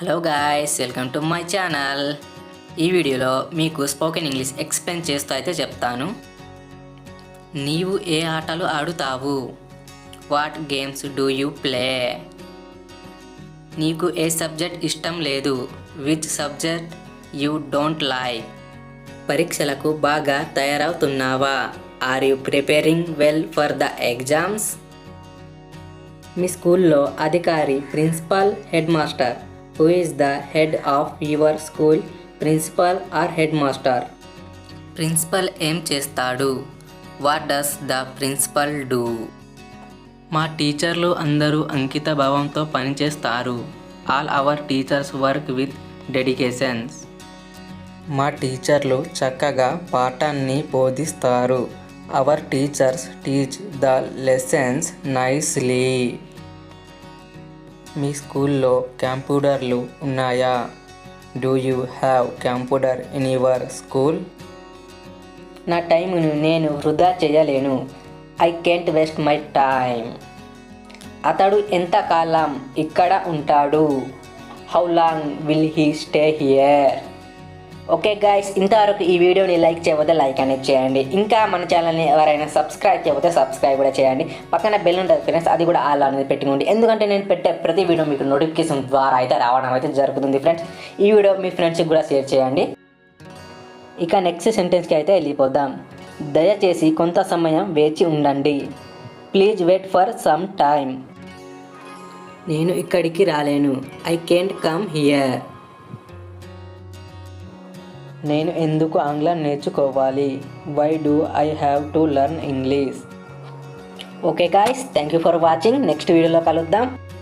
Hello guys welcome to my channel ఈ వీడియోలో మీకు స్పోకెన్ ఇంగ్లీష్ ఎక్స్ప్లెయిన్ చేస్తూ అయితే చెప్తాను. నీవు ఏ ఆటలు ఆడుతావు? What games do you play నీకు ఏ సబ్జెక్ట్ ఇష్టం లేదు? Which subject you don't like పరీక్షలకు బాగా తయారవుతున్నావా? Are you preparing well for the exams మీ స్కూల్లో అధికారి principal head master who is the head of your school principal or head master principal ఏం చేస్తాడు? What does the principal do మా టీచర్లు అందరూ అంకిత భావంతో పనిచేస్తారు. All our teachers work with dedications మా టీచర్లు చక్కగా పాఠాన్ని బోధిస్తారు. Our teachers teach the lessons nicely మీ స్కూల్లో కంప్యూటర్లు ఉన్నాయా? Do you have computer in your school నా టైంను నేను వృధా చేయలేను. I can't waste my time అతడు ఎంతకాలం ఇక్కడ ఉంటాడు? How long will he stay here okay guys ఇంతవరకు ఈ వీడియోని లైక్ చేయకపోతే లైక్ అనేది చేయండి. ఇంకా మన ఛానల్ని ఎవరైనా సబ్స్క్రైబ్ చేయకపోతే సబ్స్క్రైబ్ కూడా చేయండి. పక్కన బెల్ ఉంటుంది ఫ్రెండ్స్ అది కూడా ఆల్ అనేది పెట్టుకోండి. ఎందుకంటే నేను పెట్టే ప్రతి వీడియో మీకు నోటిఫికేషన్ ద్వారా అయితే రావడం అయితే జరుగుతుంది ఫ్రెండ్స్ ఈ వీడియో మీ ఫ్రెండ్స్కి కూడా షేర్ చేయండి. ఇక నెక్స్ట్ సెంటెన్స్కి అయితే వెళ్ళిపోదాం. దయచేసి కొంత సమయం వేచి ఉండండి. Please wait for some time నేను ఇక్కడికి రాలేను. ఐ కెంట్ కమ్ హియర్ నేను ఎందుకు ఆంగ్లం నేర్చుకోవాలి? Why do I have to learn English okay guys thank you for watching next వీడియోలో కలుద్దాం.